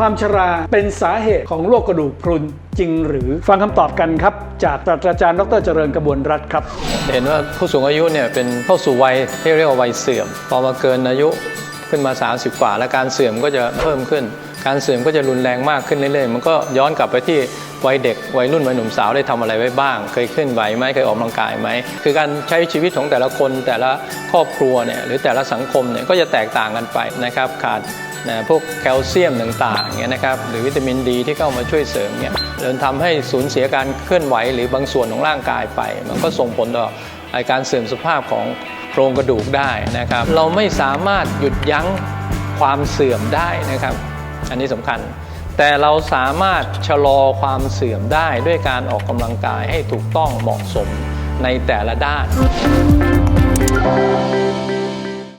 ความชราเป็นสาเหตุของโรคกระดูกพรุนจริงหรือฟังคำตอบกันครับ จากศาสตราจารย์ดรเจริญกระบวนรัฐครับ เห็นว่าผู้สูงอายุเนี่ยเป็นเข้าสู่วัยที่เรียกว่าวัยเสื่อม พอมาเกินอายุขึ้นมา 30 กว่า แล้วการเสื่อมก็จะเพิ่มขึ้น การเสื่อมก็จะรุนแรงมากขึ้นเรื่อยๆ มันก็ย้อนกลับไปที่วัยเด็กวัยรุ่นวัยหนุ่มสาวได้ทำอะไรไว้บ้าง เคยขึ้นไหวไหมเคยออกกำลังกายไหมคือการใช้ชีวิตของแต่ละคนแต่ละครอบครัวเนี่ยหรือแต่ละสังคมเนี่ยก็จะแตกต่างกันไปนะครับขาด นะพวกแคลเซียมต่างๆเงี้ยนะครับหรือวิตามินดีที่เข้ามาช่วยเสริมเนี่ยเดินทำให้สูญเสียการเคลื่อนไหวหรือบางส่วนของร่างกายไป มันก็ส่งผลต่ออาการเสื่อมสภาพของโครงกระดูกได้นะครับ เราไม่สามารถหยุดยั้งความเสื่อมได้นะครับ อันนี้สำคัญ แต่เราสามารถชะลอความเสื่อมได้ด้วยการออกกำลังกายให้ถูกต้องเหมาะสมในแต่ละด้าน